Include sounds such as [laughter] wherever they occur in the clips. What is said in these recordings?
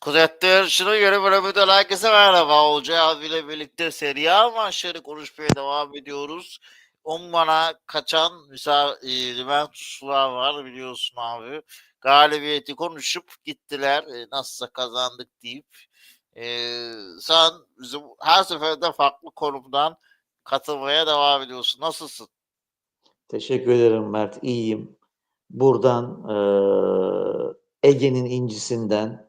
Kuzeyette yarışına göre bölümünden herkese merhaba. Olcay abiyle birlikte Serie A maçları konuşmaya devam ediyoruz. Umman'a kaçan misal e, Juventuslular var biliyorsun abi. Galibiyeti konuşup gittiler. E, nasılsa kazandık deyip. E, sen bizim her seferinde farklı konumdan katılmaya devam ediyorsun. Nasılsın? Teşekkür ederim Mert. İyiyim. Buradan eee, Ege'nin incisinden,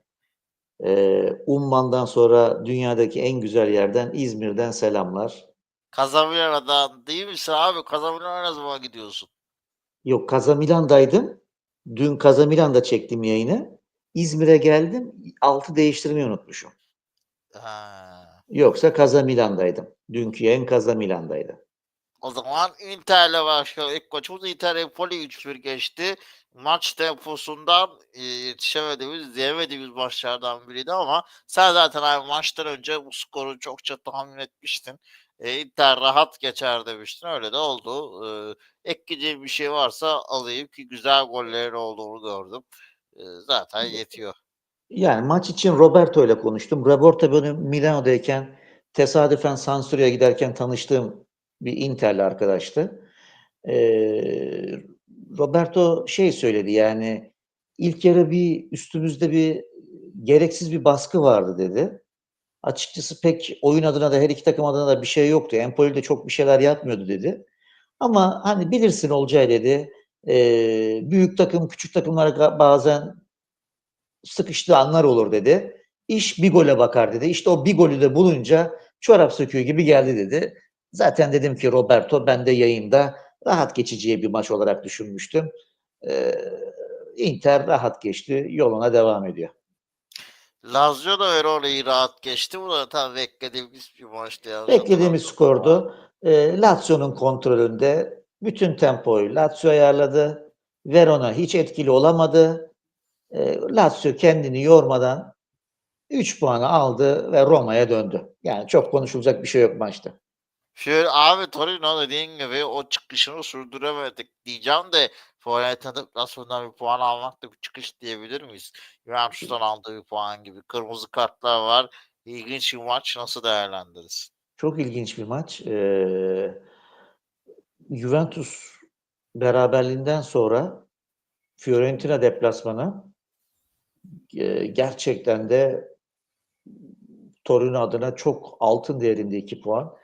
eee, Umman'dan sonra dünyadaki en güzel yerden İzmir'den selamlar. Kazamilyana'dan değil misin abi? Kazamilyan'a ne zaman gidiyorsun? Yok Kazamilan'daydım. Dün Kazamilan'da çektim yayını. İzmir'e geldim. Altı değiştirmeyi unutmuşum. Ha. Yoksa Kazamilan'daydım. Dünkü yayın Kazamilan'daydı. O zaman Inter'le başlıyor. İlk maçımız Inter Empoli 3-1 geçti. Maç temposundan e, yetişemediğimiz, izleyemediğimiz maçlardan biriydi ama sen zaten abi maçtan önce bu skoru çokça tahmin etmiştin. E, Inter rahat geçer demiştin. Öyle de oldu. E, ekleyeceğim bir şey varsa alayım ki güzel gollerin olduğunu gördüm. E, zaten yetiyor. Yani maç için Roberto ile konuştum. Roberto benim Milano'dayken tesadüfen Sansuri'ye giderken tanıştığım bir Inter'li arkadaştı. Ee, Roberto şey söyledi yani ilk yarı bir üstümüzde bir gereksiz bir baskı vardı dedi. Açıkçası pek oyun adına da her iki takım adına da bir şey yoktu. Empoli de çok bir şeyler yapmıyordu dedi. Ama hani bilirsin Olcay dedi. Ee, büyük takım küçük takımlara bazen sıkıştığı anlar olur dedi. İş bir gole bakar dedi. İşte o bir golü de bulunca çorap söküğü gibi geldi dedi. Zaten dedim ki Roberto ben de yayında rahat geçeceği bir maç olarak düşünmüştüm. Ee, Inter rahat geçti. Yoluna devam ediyor. Lazio da Verona'yı rahat geçti. Bu da tam beklediğimiz bir maçtı. yanlış Beklediğimiz skordu. Ee, Lazio'nun kontrolünde bütün tempoyu Lazio ayarladı. Verona hiç etkili olamadı. Ee, Lazio kendini yormadan 3 puanı aldı ve Roma'ya döndü. Yani çok konuşulacak bir şey yok maçta. Şöyle abi Torino dediğin gibi o çıkışını sürdüremedik diyeceğim de Fiorentina deplasmanından bir puan almak da bir çıkış diyebilir miyiz? Juventus'tan aldığı bir puan gibi. Kırmızı kartlar var. İlginç bir maç. Nasıl değerlendirirsin? Çok ilginç bir maç. Ee, Juventus beraberliğinden sonra Fiorentina deplasmanı e, gerçekten de Torino adına çok altın değerinde iki puan.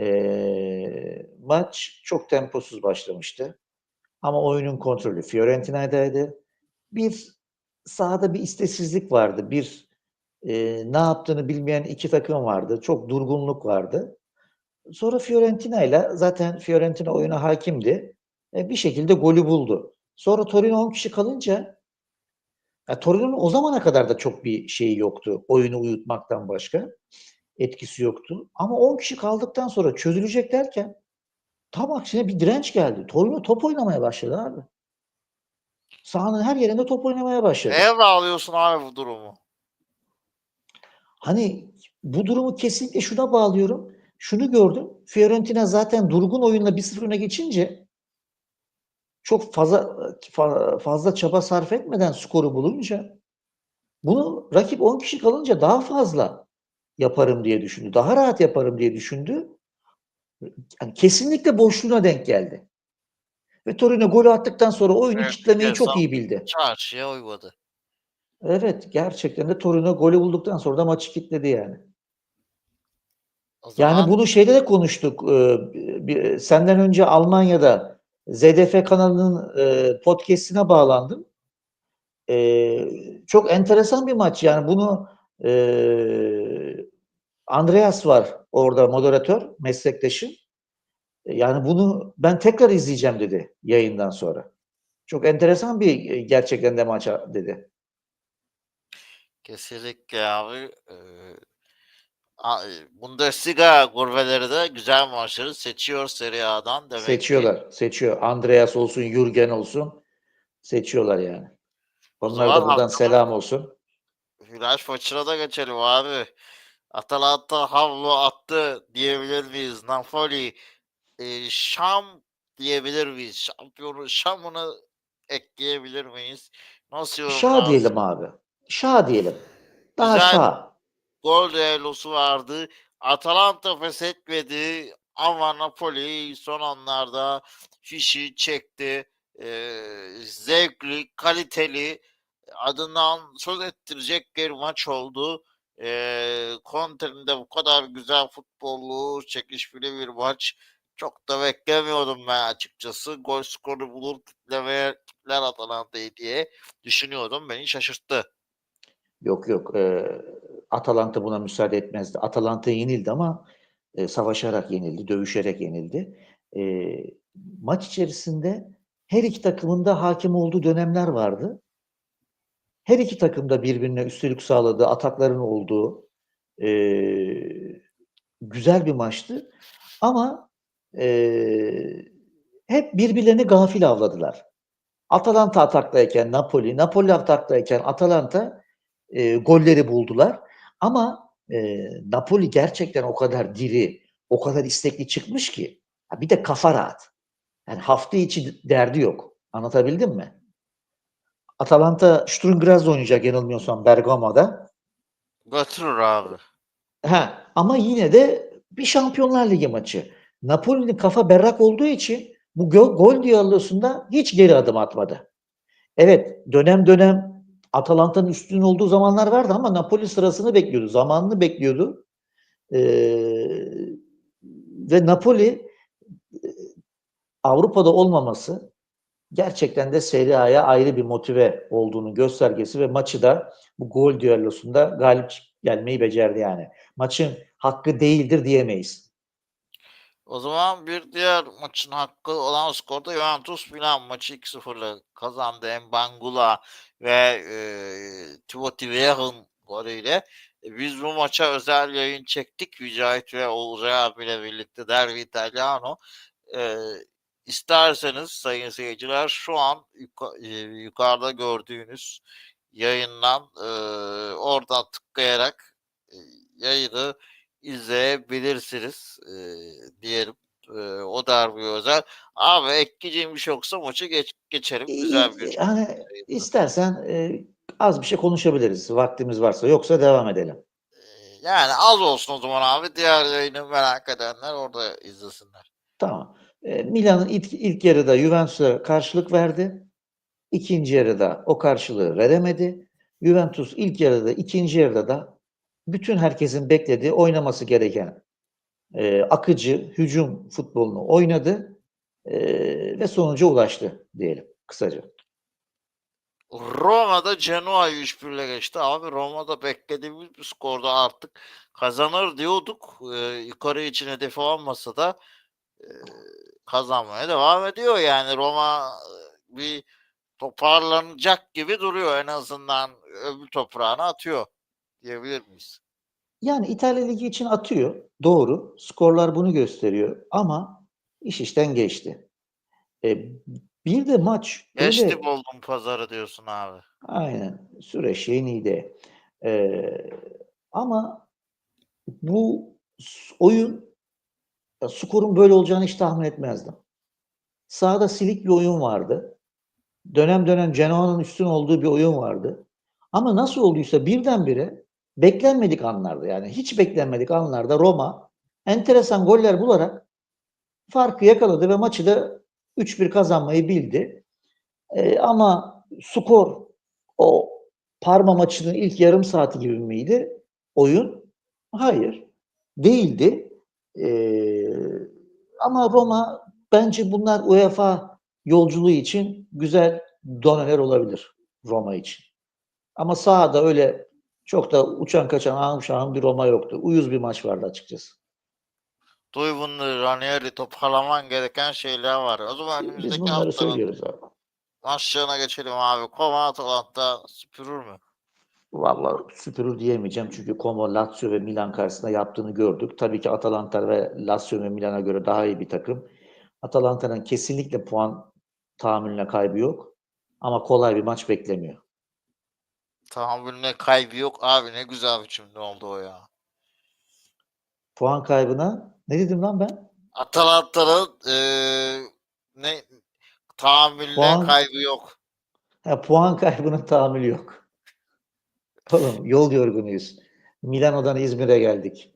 Ee, maç çok temposuz başlamıştı. Ama oyunun kontrolü Fiorentina'daydı. Bir sahada bir isteksizlik vardı. Bir e, ne yaptığını bilmeyen iki takım vardı. Çok durgunluk vardı. Sonra Fiorentina ile zaten Fiorentina oyuna hakimdi. E, bir şekilde golü buldu. Sonra Torino 10 kişi kalınca ya Torino'nun o zamana kadar da çok bir şeyi yoktu. Oyunu uyutmaktan başka etkisi yoktu. Ama 10 kişi kaldıktan sonra çözülecek derken tam aksine bir direnç geldi. Torino top oynamaya başladı abi. Sahanın her yerinde top oynamaya başladı. Neye bağlıyorsun abi bu durumu? Hani bu durumu kesinlikle şuna bağlıyorum. Şunu gördüm. Fiorentina zaten durgun oyunla 1-0 öne geçince çok fazla fa- fazla çaba sarf etmeden skoru bulunca bunu rakip 10 kişi kalınca daha fazla yaparım diye düşündü. Daha rahat yaparım diye düşündü. Yani kesinlikle boşluğuna denk geldi. Ve Torino golü attıktan sonra oyunu Evet, kitlemeyi evet, çok iyi bildi. Çarşıya uymadı. Evet, gerçekten de Torino golü bulduktan sonra da maçı kitledi yani. O zaman Yani bunu şeyde de konuştuk. Ee, bir- Senden önce Almanya'da ZDF kanalının e, podcast'ine bağlandım. Ee, Çok enteresan bir maç. Yani bunu e, Andreas var orada moderatör, meslektaşım. Yani bunu ben tekrar izleyeceğim dedi yayından sonra. Çok enteresan bir e, gerçekten de maç dedi. kesinlikle abi. E, a- Bundesliga gurbeleri de güzel maçları seçiyor Serie A'dan demek ki. Seçiyorlar, seçiyor. Andreas olsun, Jürgen olsun seçiyorlar yani. Onlara da buradan selam olsun. Flash maçına da geçelim abi. Atalanta havlu attı diyebilir miyiz? Napoli e, Şam diyebilir miyiz? Şampiyonu Şam'ını ekleyebilir miyiz? Nasıl Şah yorumlarsın? diyelim abi. Şah diyelim. Daha Güzel. sağ. gol düellosu vardı. Atalanta pes etmedi ama Napoli son anlarda fişi çekti. Ee, zevkli, kaliteli, adından söz ettirecek bir maç oldu. Ee, Conte'nin bu kadar güzel futbollu, çekişmeli bir maç. Çok da beklemiyordum ben açıkçası. Gol skoru bulur kitlemeye kitler Atalanta'yı diye düşünüyordum. Beni şaşırttı. Yok yok. E, Atalanta buna müsaade etmezdi. Atalanta yenildi ama e, savaşarak yenildi, dövüşerek yenildi. E, maç içerisinde her iki takımın da hakim olduğu dönemler vardı. Her iki takım da birbirine üstünlük sağladığı, atakların olduğu e, güzel bir maçtı. Ama e, hep birbirlerini gafil avladılar. Atalanta ataktayken Napoli, Napoli ataktayken Atalanta e, golleri buldular. Ama e, Napoli gerçekten o kadar diri, o kadar istekli çıkmış ki. Bir de kafa rahat. Yani hafta içi derdi yok. Anlatabildim mi? Atalanta Sturm Graz'da oynayacak yanılmıyorsam Bergamo'da. Götürür abi. Ha, ama yine de bir Şampiyonlar Ligi maçı. Napoli'nin kafa berrak olduğu için bu gol, gol diyalosunda hiç geri adım atmadı. Evet dönem dönem Atalanta'nın üstün olduğu zamanlar vardı ama Napoli sırasını bekliyordu. Zamanını bekliyordu. Ee, ve Napoli e, Avrupa'da olmaması gerçekten de Serie A'ya ayrı bir motive olduğunu göstergesi ve maçı da bu gol düellosunda galip gelmeyi becerdi yani. Maçın hakkı değildir diyemeyiz. O zaman bir diğer maçın hakkı olan skorda Juventus Milan maçı 2-0'la kazandı. Mbangula ve e, Timothy Weah'ın golüyle. E, biz bu maça özel yayın çektik. Mücahit ve Olcay abiyle birlikte Derbi Italiano. E, isterseniz sayın seyirciler şu an e, yukarıda gördüğünüz yayından e, oradan tıklayarak e, yayını izleyebilirsiniz e, diyelim. E, o derbi özel. Abi ekleyeceğim bir şey yoksa maçı geç, geçelim. Güzel bir hani yayındı. istersen e, az bir şey konuşabiliriz vaktimiz varsa yoksa devam edelim. E, Yani az olsun o zaman abi. Diğer yayını merak edenler orada izlesinler. Tamam. E, Milan'ın ilk, ilk yarıda Juventus'a karşılık verdi. İkinci yarıda o karşılığı veremedi. Juventus ilk yarıda, ikinci yarıda da bütün herkesin beklediği oynaması gereken e, akıcı hücum futbolunu oynadı e, ve sonuca ulaştı diyelim kısaca. Roma'da Genoa'yı 3-1'le geçti. Abi Roma'da beklediğimiz bir skorda artık kazanır diyorduk. Ee, yukarı için hedefi olmasa da e, kazanmaya devam ediyor. Yani Roma e, bir toparlanacak gibi duruyor. En azından öbür toprağını atıyor diyebilir miyiz? Yani İtalya Ligi için atıyor. Doğru. Skorlar bunu gösteriyor. Ama iş işten geçti. E, bir de maç Geçti öyle buldum pazarı diyorsun abi. aynen süreç yeniydi. E, ama bu oyun ya, skorun böyle olacağını hiç tahmin etmezdim. Sahada silik bir oyun vardı. Dönem dönem Genoa'nın üstün olduğu bir oyun vardı. Ama nasıl olduysa birdenbire beklenmedik anlarda yani hiç beklenmedik anlarda Roma enteresan goller bularak farkı yakaladı ve maçı da 3-1 kazanmayı bildi. Ee, ama skor o Parma maçının ilk yarım saati gibi miydi oyun? Hayır. Değildi. Ee, ama Roma bence bunlar UEFA yolculuğu için güzel doneler olabilir Roma için. Ama sahada öyle çok da uçan kaçan ağım şahım bir Roma yoktu. Uyuz bir maç vardı açıkçası. Duy bunları Ranieri toparlaman gereken şeyler var. O zaman önümüzdeki haftanın abi. maçlarına geçelim abi. Koma Atalanta süpürür mü? Vallahi süpürür diyemeyeceğim çünkü Como, Lazio ve Milan karşısında yaptığını gördük. Tabii ki Atalanta ve Lazio ve Milan'a göre daha iyi bir takım. Atalanta'nın kesinlikle puan tahammülüne kaybı yok. Ama kolay bir maç beklemiyor. Tahammülüne kaybı yok abi ne güzel bir cümle oldu o ya. Puan kaybına ne dedim lan ben? Atalanta'nın eee ne tahammülüne Puan- kaybı yok. Ha, puan kaybının tahammülü yok. Oğlum yol yorgunuyuz. Milano'dan İzmir'e geldik.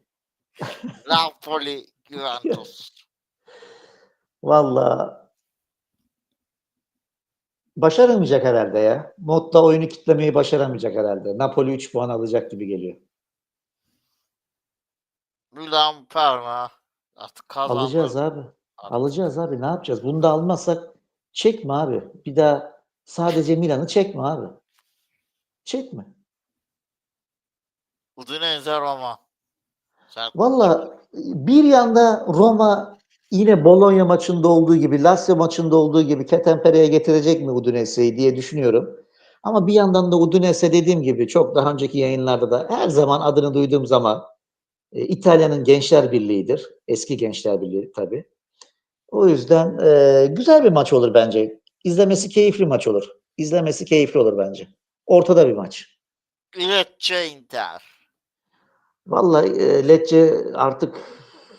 Napoli, Juventus. [laughs] Vallahi başaramayacak herhalde ya. Modda oyunu kitlemeyi başaramayacak herhalde. Napoli 3 puan alacak gibi geliyor. Milan, Parma. Artık kazandı. Alacağız abi. Artık Alacağız abi. Ne yapacağız? Bunu da almazsak çekme abi. Bir daha sadece Milan'ı çekme abi. Çekme. Udinese, Roma. Sen Valla bir yanda Roma yine Bologna maçında olduğu gibi, Lazio maçında olduğu gibi Ketenpere'ye getirecek mi Udinese'yi diye düşünüyorum. Ama bir yandan da Udinese dediğim gibi çok daha önceki yayınlarda da her zaman adını duyduğum zaman e, İtalya'nın Gençler Birliği'dir. Eski Gençler Birliği tabii. O yüzden e, güzel bir maç olur bence. İzlemesi keyifli maç olur. İzlemesi keyifli olur bence. Ortada bir maç. Lecce, Inter. Vallahi e, Lecce artık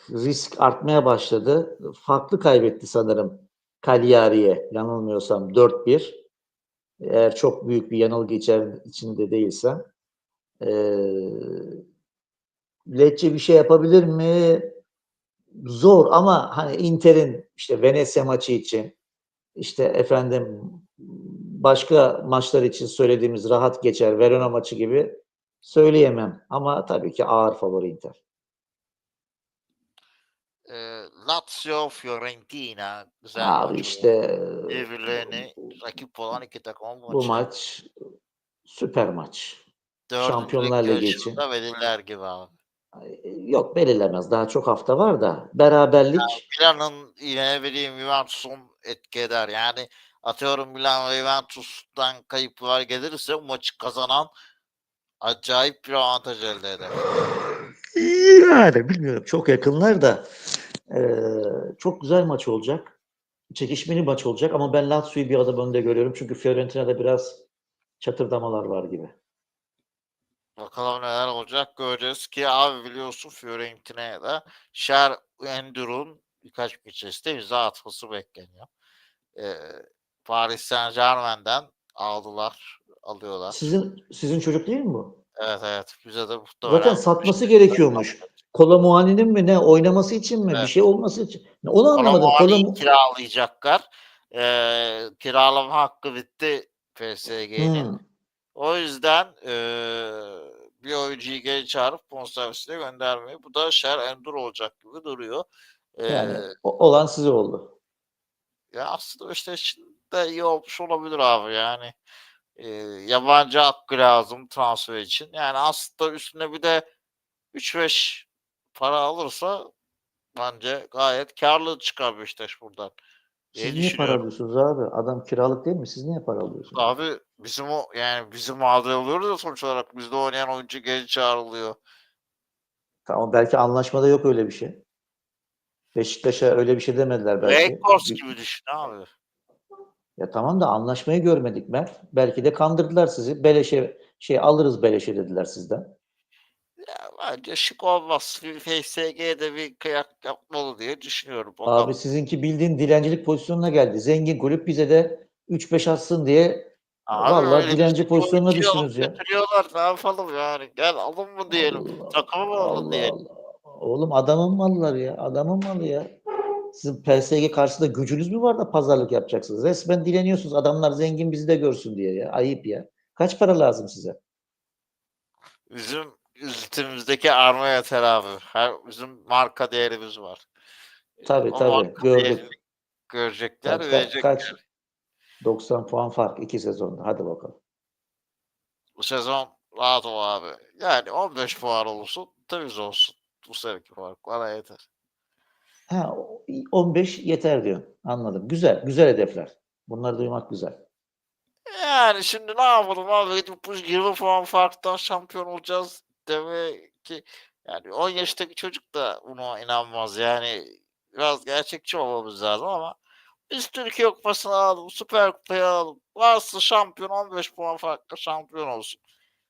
risk artmaya başladı. Farklı kaybetti sanırım Cagliari'ye yanılmıyorsam 4-1. Eğer çok büyük bir yanılgı içinde değilsem. E, Lecce bir şey yapabilir mi? Zor ama hani Inter'in işte Venezia maçı için işte efendim başka maçlar için söylediğimiz rahat geçer Verona maçı gibi söyleyemem. Ama tabii ki ağır favori Inter. E, Lazio, Fiorentina. Güzel Abi işte Birbirlerini rakip olan iki takım bu maç süper maç. Şampiyonlar Ligi için. yarışında gibi abi. Yok belirlemez. Daha çok hafta var da. Beraberlik Milan'ın yine ne bileyim Juventus'un etki eder. Yani atıyorum Milan ve Juventus'tan kayıplar gelirse bu maçı kazanan acayip bir avantaj elde eder. yani bilmiyorum. Çok yakınlar da eee, çok güzel maç olacak. Çekişmeli maç olacak ama ben Lazio'yu bir adım önde görüyorum. Çünkü Fiorentina'da biraz çatırdamalar var gibi. Bakalım neler olacak göreceğiz ki abi biliyorsun Fiorentina'ya da Şer Endur'un birkaç gün içerisinde imza atması bekleniyor. Ee, Paris Saint Germain'den aldılar, alıyorlar. Sizin sizin çocuk değil mi bu? Evet evet bize de muhtemelen Zaten satması işte- gerekiyormuş. Kola Muani'nin mi ne oynaması için mi? Bir Evet. şey olması için. Onu anlamadım. Kola Mu- kiralayacaklar. Ee, kiralama hakkı bitti PSG'nin. Hmm. O yüzden eee, bir oyuncuyu geri çağırıp bonservisine göndermeyi. Bu da Şer Endur olacak gibi duruyor. Yani Eee, o- olan size oldu. ya aslında işte şimdi de iyi olmuş olabilir abi yani. Eee, yabancı hakkı lazım transfer için. Yani aslında üstüne bir de 3-5 para alırsa bence gayet karlı çıkar Beşiktaş buradan. Siz niye para alıyorsunuz abi? Adam kiralık değil mi? Siz niye para alıyorsunuz? Abi bizim o yani bizim mağdur oluyoruz ya sonuç olarak bizde oynayan oyuncu geri çağrılıyor. Tamam belki anlaşmada yok öyle bir şey. Beşiktaş'a öyle bir şey demediler belki. Bir- gibi düşün abi. Ya tamam da anlaşmayı görmedik Mert. Belki de kandırdılar sizi. Beleşe şey alırız beleşe dediler sizden. Ya bence şık olmaz. FSG'de bir kıyak yapmalı diye düşünüyorum. Bakalım. Abi sizinki bildiğin dilencilik pozisyonuna geldi. Zengin kulüp bize de 3-5 atsın diye Abi vallahi dilenci pozisyonuna düştünüz ya. Götürüyorlar ne yapalım yani. Gel alın mı diyelim. Takımı mı alın Allah diyelim. Allah. Oğlum adamın malları ya. Adamın malı ya. Sizin PSG karşısında gücünüz mü var da pazarlık yapacaksınız? Resmen dileniyorsunuz. Adamlar zengin bizi de görsün diye ya. Ayıp ya. Kaç para lazım size? Bizim üstümüzdeki arma yeter abi. Her, bizim marka değerimiz var. Tabii O tabii. Gördük. Görecekler, Ka- ka- verecekler. kaç? 90 puan fark iki sezonda. Hadi bakalım. Bu sezon rahat ol abi. Yani 15 puan olursun, temiz olsun. Bu seneki fark bana yeter. Ha, o- 15 yeter diyor. Anladım. Güzel. Güzel hedefler. Bunları duymak güzel. Yani şimdi ne yapalım abi gidip bu 20 puan farktan şampiyon olacağız demek ki yani 10 yaşındaki çocuk da buna inanmaz yani biraz gerçekçi olmamız lazım ama biz Türkiye Kupası'nı alalım, Süper Kupayı alalım. Varsa şampiyon 15 puan farkla şampiyon olsun.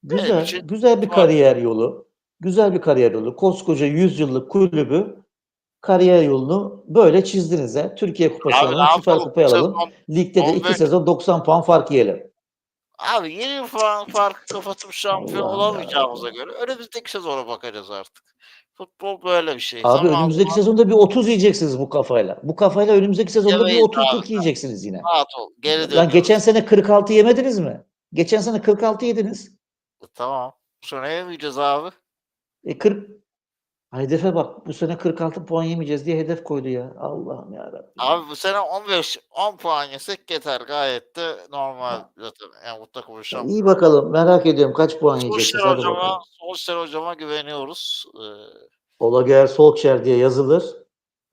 Güzel. için Güzel bir kariyer yolu. Güzel bir kariyer yolu. Koskoca 100 yıllık kulübü kariyer yolunu böyle çizdiniz ha. Türkiye Kupası alalım, Süper? Kupayı alalım. Ligde de 2 15 sezon 90 puan fark yiyelim. Abi yeni puan farkı kapatıp şampiyon Allah'ım olamayacağımıza yarabbim. göre önümüzdeki sezona bakacağız artık. Futbol böyle bir şey. Abi Zaman önümüzdeki zaman sezonda bir 30 yiyeceksiniz bu kafayla. Bu kafayla önümüzdeki sezonda bir Yemeyiz 30 abi. 40 yiyeceksiniz yine. rahat ol. Geri Lan dönüyoruz. geçen sene 46 yemediniz mi? Geçen sene 46 yediniz. Tamam. Sonra yemeyeceğiz abi. E 40 Hedefe bak bu sene 46 puan yemeyeceğiz diye hedef koydu ya. Allah'ım ya Abi bu sene 15 10 puan yesek yeter. Gayet de normal zaten. Yani mutlaka bu şampiyon. İyi bakalım merak ediyorum kaç puan yiyeceksiniz Solskjaer hocama. Solskjaer hocama güveniyoruz. Ee, Olager Solskjaer diye yazılır.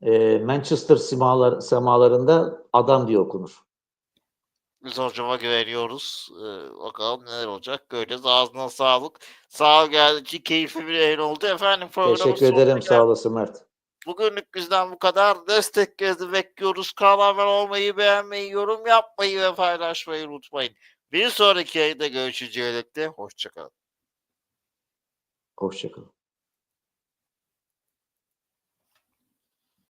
E, Manchester simalar, semalarında adam diye okunur. Biz hocama güveniyoruz. Ee, bakalım neler olacak. Göreceğiz. Ağzına sağlık. Sağ ol geldiğin için keyifli bir yayın oldu. Efendim Teşekkür ederim sağ olasın Mert. Bugünlük bizden bu kadar. Destek gezdi bekliyoruz. Abone olmayı, beğenmeyi, yorum yapmayı ve paylaşmayı unutmayın. Bir sonraki yayında görüşeceğiz. Hoşçakalın. Hoşçakalın.